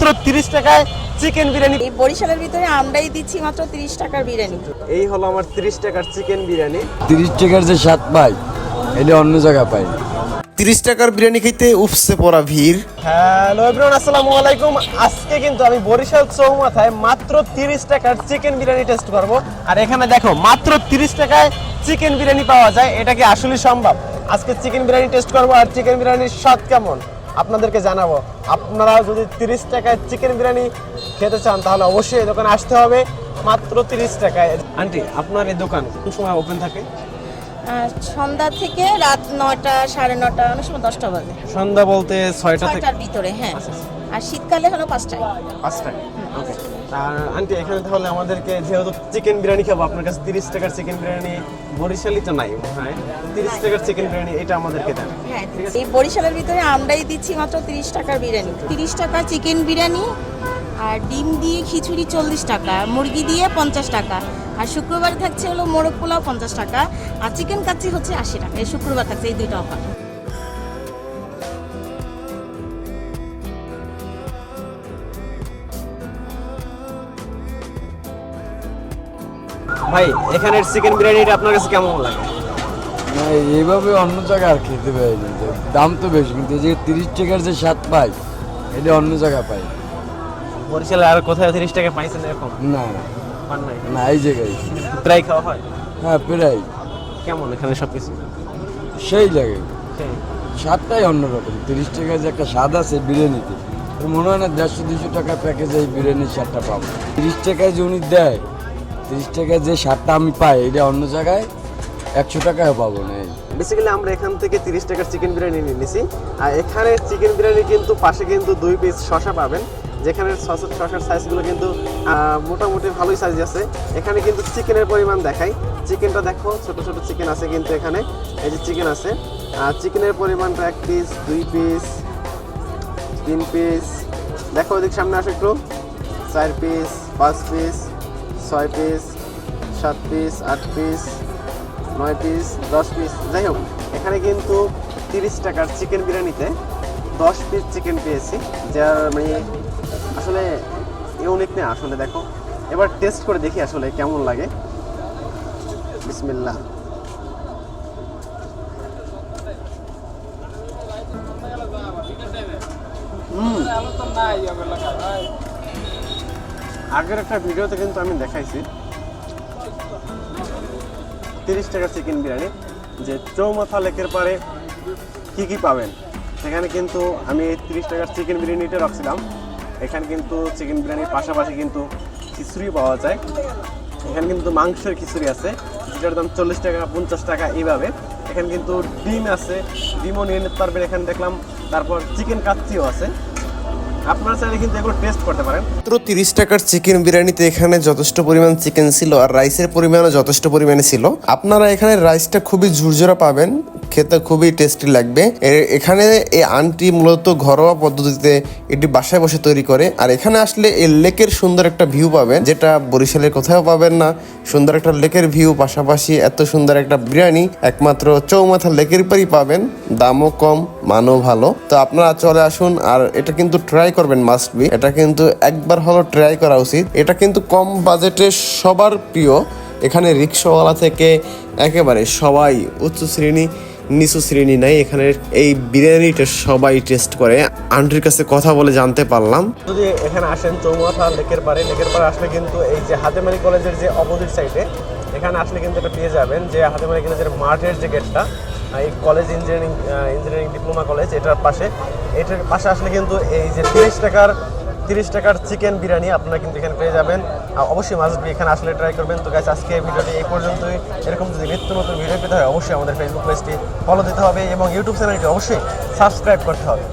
মাত্র তিরিশ টাকায় চিকেন বিরিয়ানি। এই বরিশালের ভিতরে আমরাই দিচ্ছি মাত্র তিরিশ টাকার বিরিয়ানি। এই হলো আমার তিরিশ টাকার চিকেন বিরিয়ানি। তিরিশ টাকার যে স্বাদ পাই এটা অন্য জায়গায় পাই। না। তিরিশ টাকার বিরিয়ানি খেতে উপসে পড়া ভিড়। হ্যালো এভরিওয়ান আসসালামু আলাইকুম। আজকে কিন্তু আমি বরিশাল চৌমাথায় মাত্র তিরিশ টাকার চিকেন বিরিয়ানি টেস্ট করব। আর এখানে দেখো মাত্র তিরিশ টাকায় চিকেন বিরিয়ানি পাওয়া যায়। এটা কি আসলে সম্ভব? আজকে চিকেন বিরিয়ানি টেস্ট করব আর চিকেন বিরিয়ানির স্বাদ কেমন? আপনাদেরকে জানাব। আপনারা যদি তিরিশ টাকায় চিকেন বিরিয়ানি খেতে চান তাহলে অবশ্যই এই দোকানে আসতে হবে। মাত্র তিরিশ টাকায়। আন্টি আপনার এই দোকান কোন সময় ওপেন থাকে? সন্ধ্যা থেকে রাত নয়টা সাড়ে নটা অনেক সময় দশটা বাজে। সন্ধ্যা বলতে ছয়টা ছয়টার ভিতরে হ্যাঁ। আর শীতকালে হলো পাঁচটায়। পাঁচটায়? ওকে আর আন্টি এখানে তাহলে আমাদেরকে যেহেতু চিকেন বিরিয়ানি খাব আপনার কাছে তিরিশ টাকার চিকেন বিরিয়ানি বরিশালি তো নাই হয়। তিরিশ টাকার চিকেন বিরিয়ানি এটা আমাদেরকে দেন। হ্যাঁ এই বরিশালের ভিতরে আমরাই দিচ্ছি মাত্র তিরিশ টাকার বিরিয়ানি। তিরিশ টাকা চিকেন বিরিয়ানি আর ডিম দিয়ে খিচুড়ি চল্লিশ টাকা মুরগি দিয়ে পঞ্চাশ টাকা। আর শুক্রবার থাকছে হলো মোরগ পোলাও পঞ্চাশ টাকা আর চিকেন কাচ্চি হচ্ছে আশি টাকা। এই শুক্রবার থাকছে এই দুইটা অফার ভাই এখানের চিকেন বিরিয়ানিটা আপনার কাছে কেমন লাগে? না এইভাবে অন্য জায়গায় আর খেতে পাই না। দাম তো বেশি কিন্তু এই যে তিরিশ টাকার যে স্বাদ পাই এটা অন্য জায়গায় পাই। বরিশালে আর কোথায় তিরিশ টাকা পাইছেন এরকম? না। না না এই জায়গায়। প্রায় খাওয়া হয়? হ্যাঁ প্রায়। কেমন এখানে সব কিছু সেই। লাগে স্বাদটাই অন্যরকম। তিরিশ টাকার যে একটা স্বাদ আছে বিরিয়ানিতে মনে হয় না দেড়শো দুশো টাকা প্যাকেজে এই বিরিয়ানির স্বাদটা পাবো। তিরিশ টাকায় যে উনি দেয় তিরিশ টাকায় যে স্বাদটা আমি পাই, এটা অন্য জায়গায় একশো টাকায় পাবো না। বেসিক্যালি আমরা এখান থেকে তিরিশ টাকার চিকেন বিরিয়ানি নিয়ে নিছি। আর এখানে চিকেন বিরিয়ানি কিন্তু পাশে কিন্তু দুই পিস শশা পাবেন, যেখানে শশা- শশার সাইজগুলো কিন্তু মোটামুটি ভালোই সাইজ আছে। এখানে কিন্তু চিকেনের পরিমাণ দেখাই। চিকেনটা দেখো, ছোট ছোট চিকেন আছে কিন্তু এখানে। এই যে চিকেন আছে। চিকেনের পরিমাণটা এক পিস দুই পিস তিন পিস দেখো ওদিক সামনে আসো একটু। চার পিস পাঁচ পিস ছয় পিস সাত পিস আট পিস নয় পিস দশ পিস যাই হোক, এখানে কিন্তু তিরিশ টাকার চিকেন বিরিয়ানিতে দশ পিস চিকেন পেয়েছি, যার মানে আসলে ইউনিক না আসলে, দেখো। এবার টেস্ট করে দেখি আসলে কেমন লাগে। বিসমিল্লাহ। আগের একটা ভিডিওতে কিন্তু আমি দেখাইছি। তিরিশ টাকার চিকেন বিরিয়ানি, যে চৌমাথা লেকের পারে কি কি পাবেন? সেখানে কিন্তু আমি এই তিরিশ টাকার চিকেন বিরিয়ানিটা রাখছিলাম। এখানে কিন্তু চিকেন বিরিয়ানির পাশাপাশি কিন্তু খিচুড়ি পাওয়া যায়। এখানে কিন্তু মাংসের খিচুড়ি আছে, যেটার দাম চল্লিশ টাকা, পঞ্চাশ টাকা এইভাবে। এখানে কিন্তু ডিম আছে, ডিমও নিয়ে নিতে পারবেন। এখানে দেখলাম, তারপর চিকেন কাচ্চিও আছে। আপনারা টেস্ট করতে পারেন। মাত্র তিরিশ টাকার চিকেন বিরিয়ানিতে এখানে যথেষ্ট পরিমাণ চিকেন ছিল আর রাইসের পরিমাণও যথেষ্ট ছিল। আপনারা এখানে রাইসটা খুবই ঝুরঝুরা পাবেন। খেতে খুবই টেস্টি লাগবে। এখানে এই আনটি মূলত ঘরোয়া পদ্ধতিতে এটি বাসায় বসে তৈরি করে। আর এখানে আসলে এই লেকের সুন্দর একটা ভিউ পাবেন, যেটা বরিশালের কোথাও পাবেন না। সুন্দর একটা লেকের ভিউ পাশাপাশি এত সুন্দর একটা বিরিয়ানি, একমাত্র চৌমাথা লেকের পরই পাবেন। দামও কম, মানও ভালো। তো আপনারা চলে আসুন, আর এটা কিন্তু ট্রাই করবেন মাস্ট বি এটা কিন্তু একবার হলো ট্রাই করা উচিত। এটা কিন্তু কম বাজেটে সবার প্রিয়। এখানে রিক্সাওয়ালা থেকে একেবারে সবাই উচ্চ শ্রেণি নিচু শ্রেণি নাই, এখানে এই বিরিয়ানিটা সবাই টেস্ট করে। আন্টির কাছে কথা বলে জানতে পারলাম। যদি এখানে আসেন চৌমাথা, লেকের পারে লেকের পারে আসলে কিন্তু এই যে হাতেমারি কলেজের যে অপোজিট সাইডে এখানে আসলে কিন্তু এটা পেয়ে যাবেন যে হাতেমারি কলেজের মাঠের যে গেটটা এই college engineering engineering diploma college এটার পাশে। এটার পাশে আসলে কিন্তু এই যে তিরিশ টাকার তিরিশ টাকার চিকেন বিরিয়ানি আপনারা কিন্তু এখানে পেয়ে যাবেন। অবশ্যই দিয়ে এখানে আসলে ট্রাই করবেন। তো গাছ আজকে ভিডিওটি এই পর্যন্তই। এরকম যদি নিত্য নতুন ভিডিও পেতে হয়, অবশ্যই আমাদের ফেসবুক পেজটি ফলো দিতে হবে এবং ইউটিউব চ্যানেলটি অবশ্যই সাবস্ক্রাইব করতে হবে।